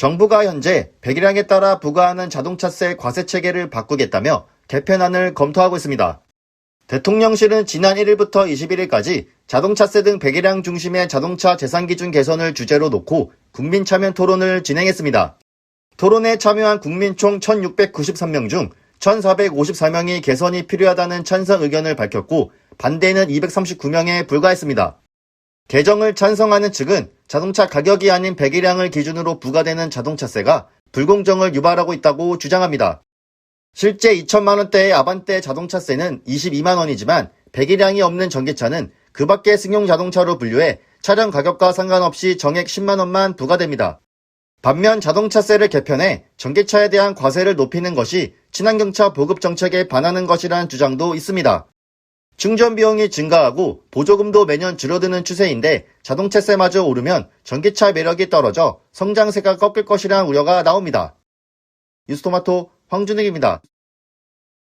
정부가 현재 배기량에 따라 부과하는 자동차세 과세 체계를 바꾸겠다며 개편안을 검토하고 있습니다. 대통령실은 지난 1일부터 21일까지 자동차세 등 배기량 중심의 자동차 재산 기준 개선을 주제로 놓고 국민 참여 토론을 진행했습니다. 토론에 참여한 국민 총 1693명 중 1454명이 개선이 필요하다는 찬성 의견을 밝혔고 반대는 239명에 불과했습니다. 개정을 찬성하는 측은 자동차 가격이 아닌 배기량을 기준으로 부과되는 자동차세가 불공정을 유발하고 있다고 주장합니다. 실제 2천만 원대의 아반떼 자동차세는 22만 원이지만 배기량이 없는 전기차는 그 밖의 승용 자동차로 분류해 차량 가격과 상관없이 정액 10만 원만 부과됩니다. 반면 자동차세를 개편해 전기차에 대한 과세를 높이는 것이 친환경차 보급 정책에 반하는 것이라는 주장도 있습니다. 충전 비용이 증가하고 보조금도 매년 줄어드는 추세인데 자동차세마저 오르면 전기차 매력이 떨어져 성장세가 꺾일 것이라는 우려가 나옵니다. 뉴스토마토 황준익입니다.